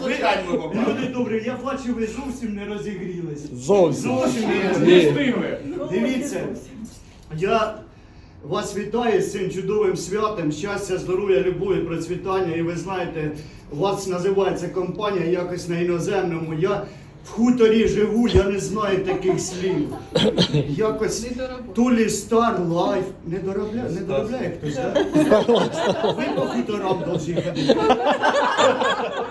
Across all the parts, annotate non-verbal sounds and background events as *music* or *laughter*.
Случайно ми попали. Люди добрі, я бачу, ви зовсім не розігрілись. Зовсім. Зовсім не розігрілися. Дивіться, я вас вітаю з цим чудовим святом, щастя, здоров'я, любові, процвітання. І ви знаєте, у вас називається компанія якось на іноземному. Я в хуторі живу, я не знаю таких слів. Якось то лі стар лайф. Не доробляє, не доробляє хтось, так? Ви по хуторам должні ходити.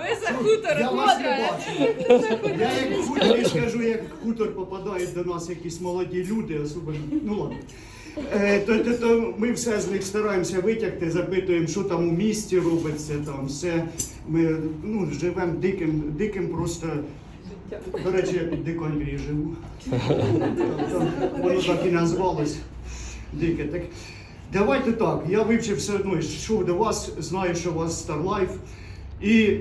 Ви за хутор Я вас не бачу. Я як в хуторі скажу, як в хутор попадають до нас якісь молоді люди, особливо. Ну ладно. Е, то, то, то ми все з них стараємося витягти, запитуємо, що там у місті робиться, там все. Ми ну, живемо диким, диким просто. До речі, я під Диканьвії живу. Воно так і назвалось. Дике. Так, давайте так. Я вивчив все одно, йшов до вас, знаю, що у вас Starlife. І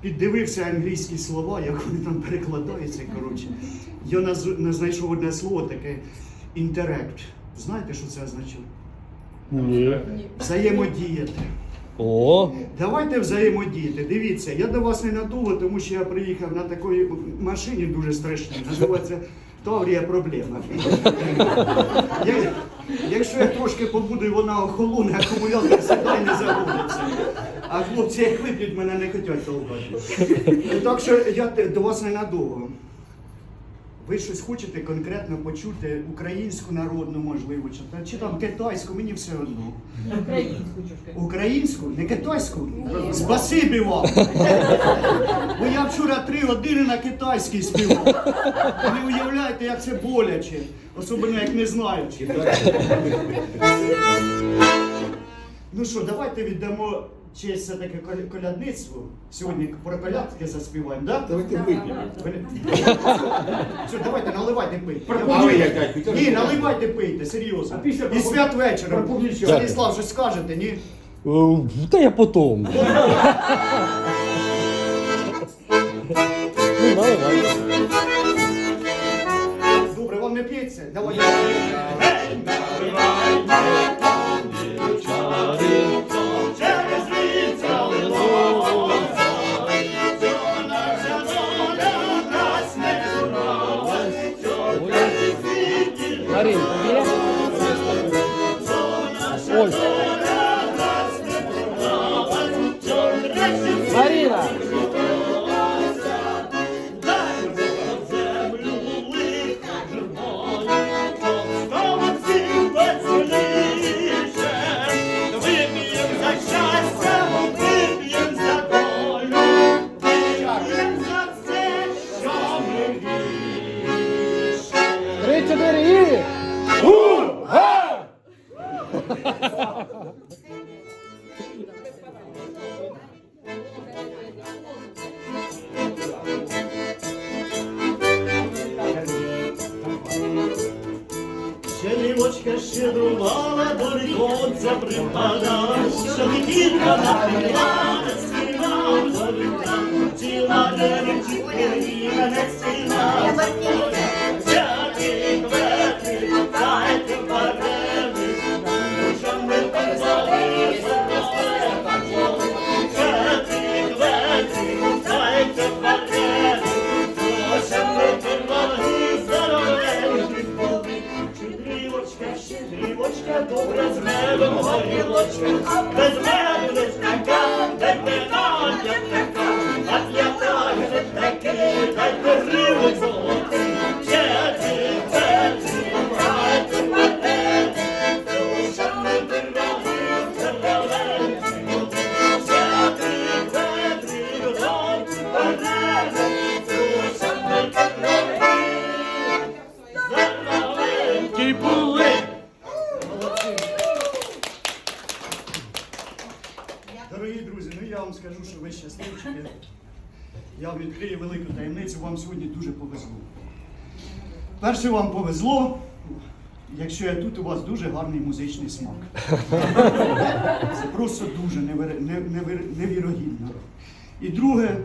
піддивився англійські слова, як вони там перекладаються. Коротше. Я наз- не знайшов одне слово таке інтерект. Знаєте, що це означає? Ні. Взаємодіяти. О, Давайте взаємодіяти. Дивіться, я до вас не надовго, тому що я приїхав на такій машині дуже страшній. Називається Таврія проблема. Якщо я трошки побуду і вона охолоне, акумулятор сідає не заводиться. А хлопці, як вип'ють, мене не хочуть толкати. Так що я до вас ненадовго. Ви щось хочете конкретно почути українську народну, можливо, чи, та- чи там китайську, мені все одно. Українську, не китайську? Спасибі вам! Бо я вчора три години на китайській співав. Ви не уявляєте, як це боляче, особливо як не знаючи. Ну що, давайте віддамо честь все-таки коля- колядництву. Сьогодні про колядки заспіваємо, так? Давайте вип'ємо. Все, давайте, наливайте пийте. Ні, наливайте пийте, серйозно. І свят вечора. Станіслав, щось скажете, ні? е, та я потом. *laughs* Ну. Добре, вам не п'ється? Через Щедрівочка, щедрівочка, добре з медом горілочка, без Я вам відкрию велику таємницю, вам сьогодні дуже повезло. Перше вам повезло, якщо я тут, у вас дуже гарний музичний смак. *laughs* Це просто дуже невірогідно. І друге,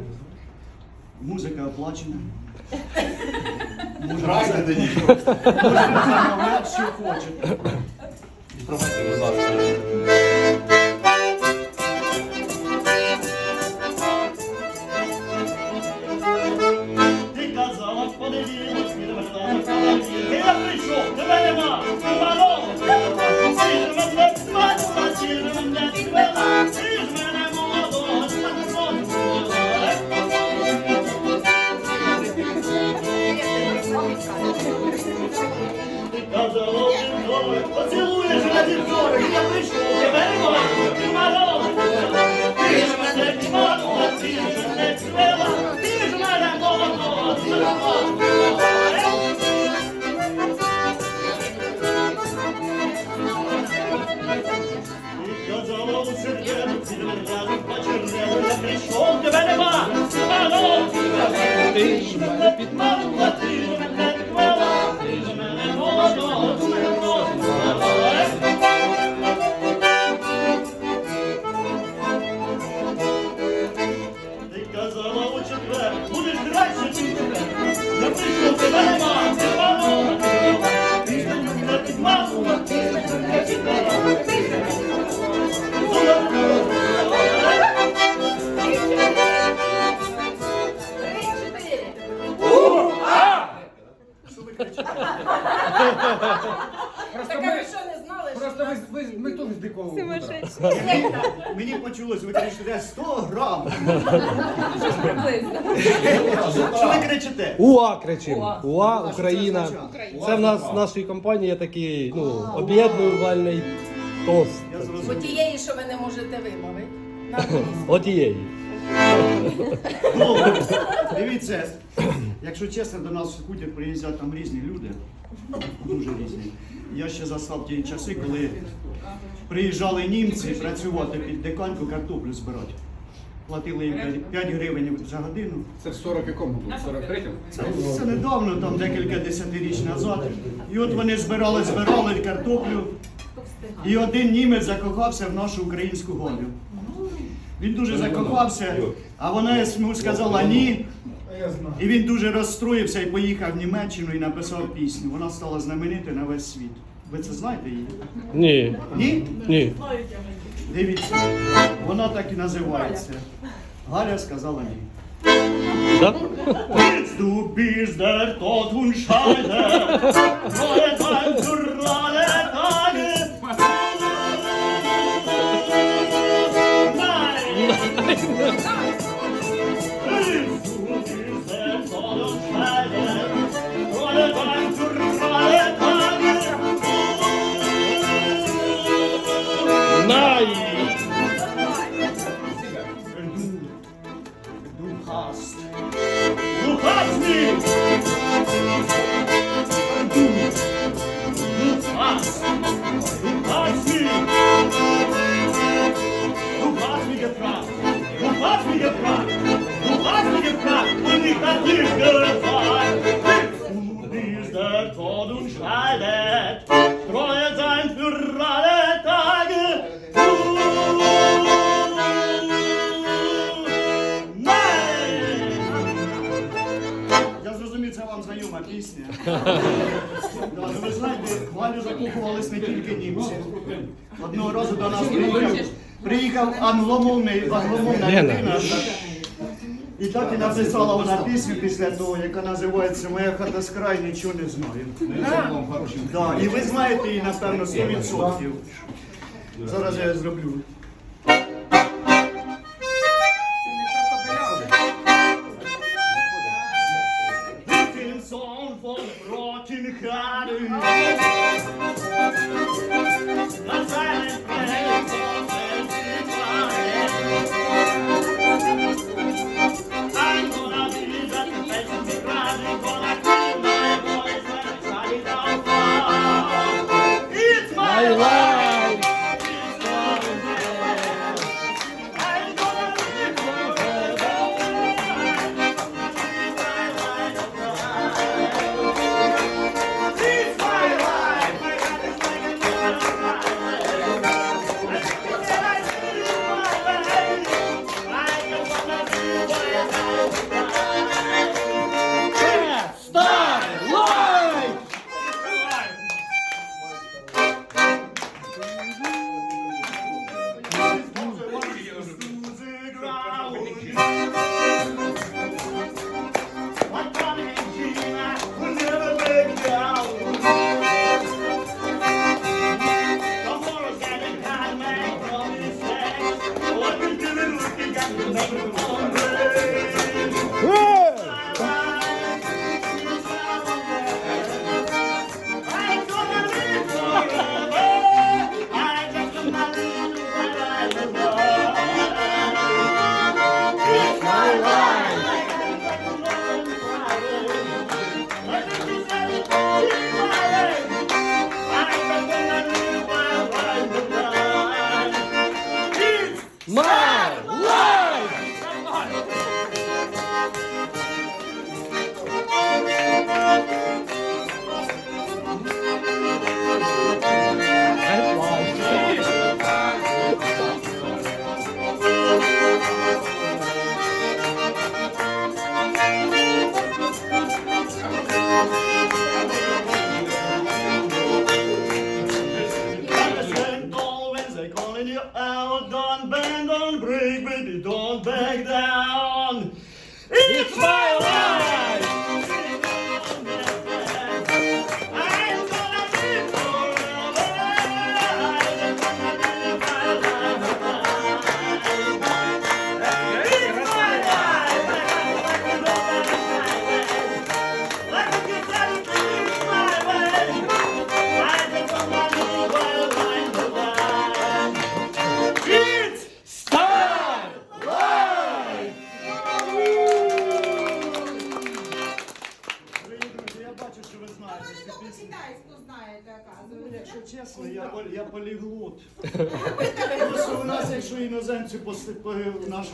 музика оплачена. Можете Грайте тоді. що хочете. Пробачте, будь ласка. Мені почулось, ви кричите 100 грам. Приблизно. Що ви кричите? УА кричимо. Уа. Україна. Це в нас в нашій компанії такий ну, об'єднувальний тост. Я тієї, що ви не можете вимовити. на англійську. Отієї. Добре. Дивіться, якщо чесно, до нас в хутір приїздять там різні люди, дуже різні. Я ще застав ті часи, коли приїжджали німці працювати під диканьку картоплю збирати. Платили їм 5 гривень за годину. Це в 40 якому було? 43-му? Це, це недавно, там декілька десятиріч назад. І от вони збирали, збирали картоплю. І один німець закохався в нашу українську Галю. Він дуже закохався, а вона йому сказала ні. І він дуже розстроївся і поїхав в Німеччину і написав пісню. Вона стала знаменитою на весь світ. Ви це знаєте її? Ні. Ні? Ні. Дивіться, вона так і називається. Галя сказала ні. Да? Willst du bist der Tod und Scheide, neue Zeit alle hast mich gefragt, du hast mich gefragt, du hast mich gefragt und Tod scheidet, treue sein für alle Tage. Я зрозумів, це вам знайома пісня. Да, ну ви знаєте, в Галю закохувались не тільки німці. Одного разу до нас приїхав, приїхав англомовний, англомовна Лена. людина. І так і написала вона пісню після того, яка називається Моя хата з краю, нічого не знаю. Да, і ви знаєте її, напевно, 100%. Зараз я зроблю. Sång från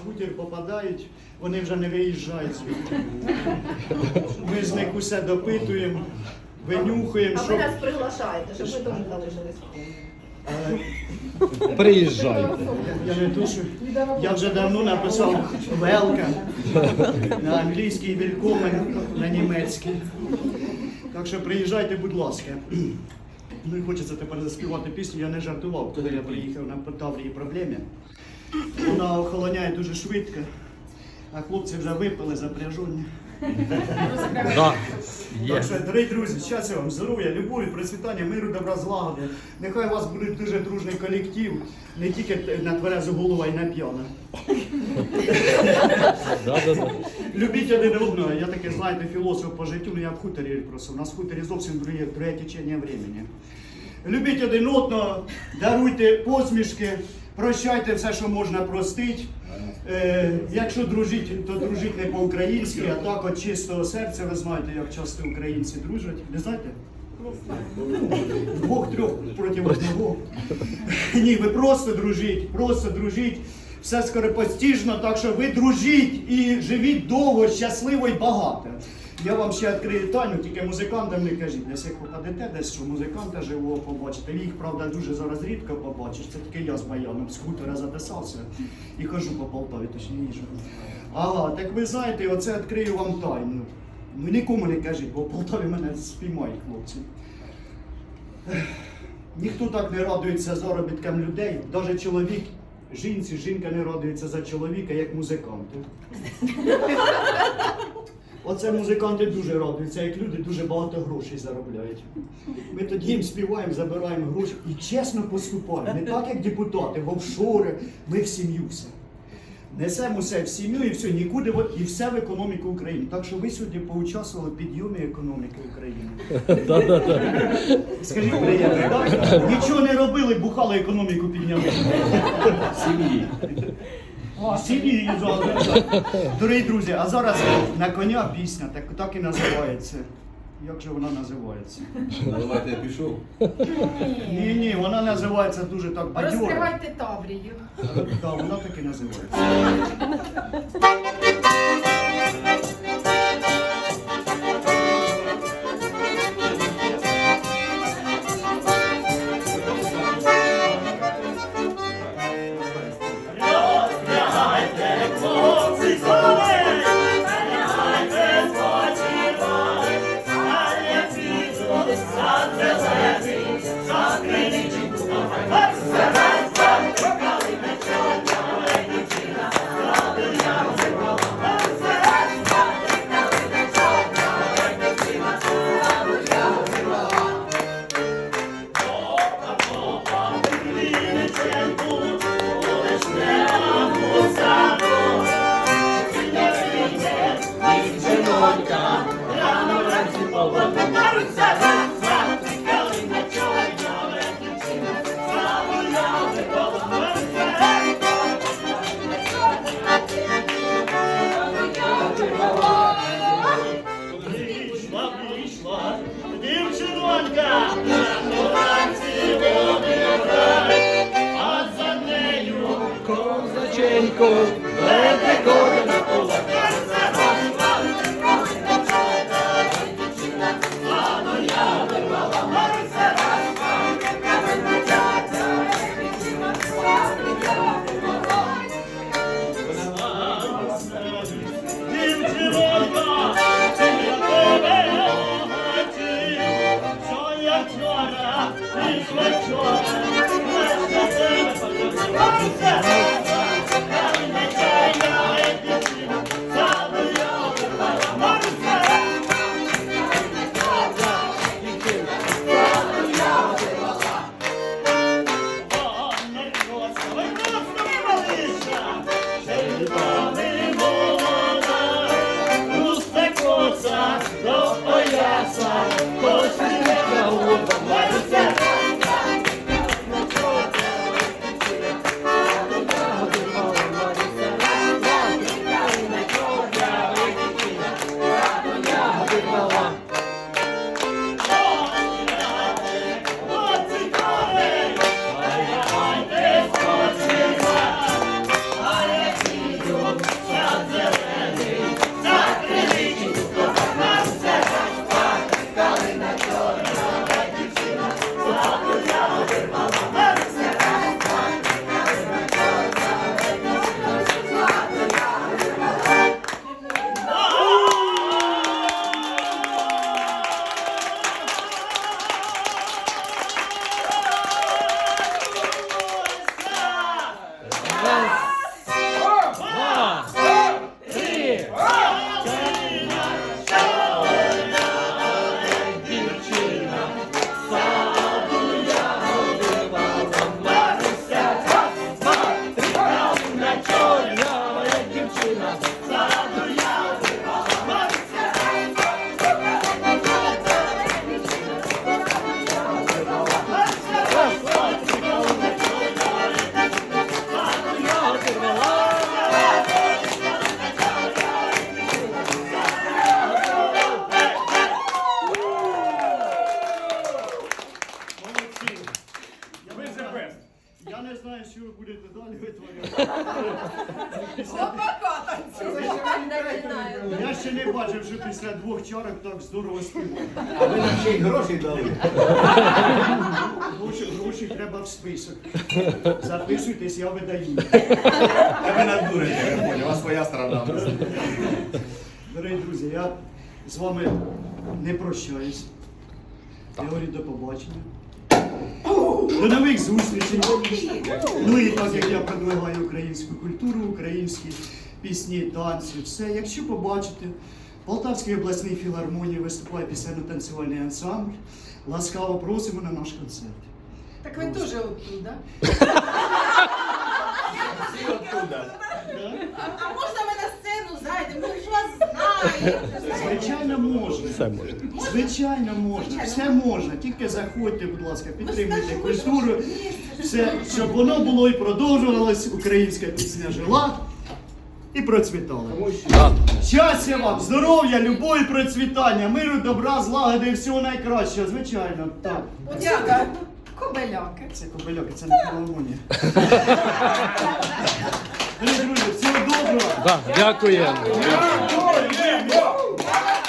хутір попадають, вони вже не виїжджають звідти. Ми з них усе допитуємо, винюхуємо, А ви нас приглашаєте, щоб ви теж залишились. Е, Приїжджай. Я, я не тушу. Я вже давно написав велка на англійський вількомен на німецький. Так що приїжджайте, будь ласка. Ну і хочеться тепер заспівати пісню. Я не жартував, коли я приїхав на Таврії проблемі. Вона охолоняє дуже швидко, а хлопці вже випили запряжені. Да. Так що, дорогі друзі, щастя вам, здоров'я, любові, процвітання, миру, добра, злагоди. Нехай у вас буде дуже дружний колектив, не тільки на тверезу голову, а й на п'яну. Да, да, да. Любіть один одного. Я таке, знаєте, філософ по життю, ну я в хуторі просто. У нас в хуторі зовсім друге, друге течення времени. Любіть один одного, даруйте посмішки, прощайте все, що можна простити. Е, якщо дружить, то дружить не по-українськи, а так от чистого серця. Ви знаєте, як часто українці дружать. Не знаєте? Двох-трьох проти одного. Ні, ви просто дружіть, просто дружіть. Все скоропостіжно, так що ви дружіть і живіть довго, щасливо і багато. Я вам ще відкрию тайну, тільки музикантам не кажіть. Десь як попадете десь, що музиканта живого побачите. Їх, правда, дуже зараз рідко побачиш. Це тільки я з баяном з хутора записався і хожу по Полтаві, точніше. Ага, так ви знаєте, оце відкрию вам тайну. Ну нікому не кажіть, бо в Полтаві мене спіймають хлопці. Ніхто так не радується заробіткам людей, навіть чоловік, жінці, жінка не радується за чоловіка, як музиканти. Оце музиканти дуже радуються, як люди дуже багато грошей заробляють. Ми тоді їм співаємо, забираємо гроші і чесно поступаємо. Не так, як депутати, в офшори, ми в сім'ю все. Несемо все в сім'ю і все, нікуди і все в економіку України. Так що ви сьогодні поучаствували в підйомі економіки України. Скажіть, приємно, так? Нічого не робили, бухали економіку підняли. Сім'ї. Сім'ї зараз. Дорогі друзі, а зараз на коня пісня, так, так і називається. Як же вона називається? Давайте я пішов. Ні, ні, вона називається дуже так бадьоро. Розкривайте Таврію. Так, вона так і називається. 좀 Хлопака танцює. Я ще не бачив, що після двох чарок так здорово співати. А ви нам ще й грошей дали. Гроші, гроші треба в список. Записуйтесь, я видаю. А ви нас дурите, я понял, у вас своя сторона. Дорогі друзі, я з вами не прощаюсь. Я говорю до побачення. До нових зустрічей. Ну і так як я продвигаю українську культуру, українські пісні, танці, все. Якщо побачите, в Полтавській обласній філармонії виступає пісенно-танцювальний ансамбль. Ласкаво просимо на наш концерт. Так ви теж оттуда. *laughs* Всі оттуда. А можна ми на сцену зайдемо? Ми ж вас знаємо. Звичайно, можна. Все можна. Звичайно, можна. Все можна. Тільки заходьте, будь ласка, підтримуйте культуру. Все, щоб воно було і продовжувалось, українська пісня жила і процвітала. Щастя вам, здоров'я, любові, процвітання, миру, добра, злагоди і всього найкращого. Звичайно, так. Подяка. Кобеляки. Це кобельоки, це не філармонія. Дорогі *laughs* друзі, всього доброго. Да, дякуємо.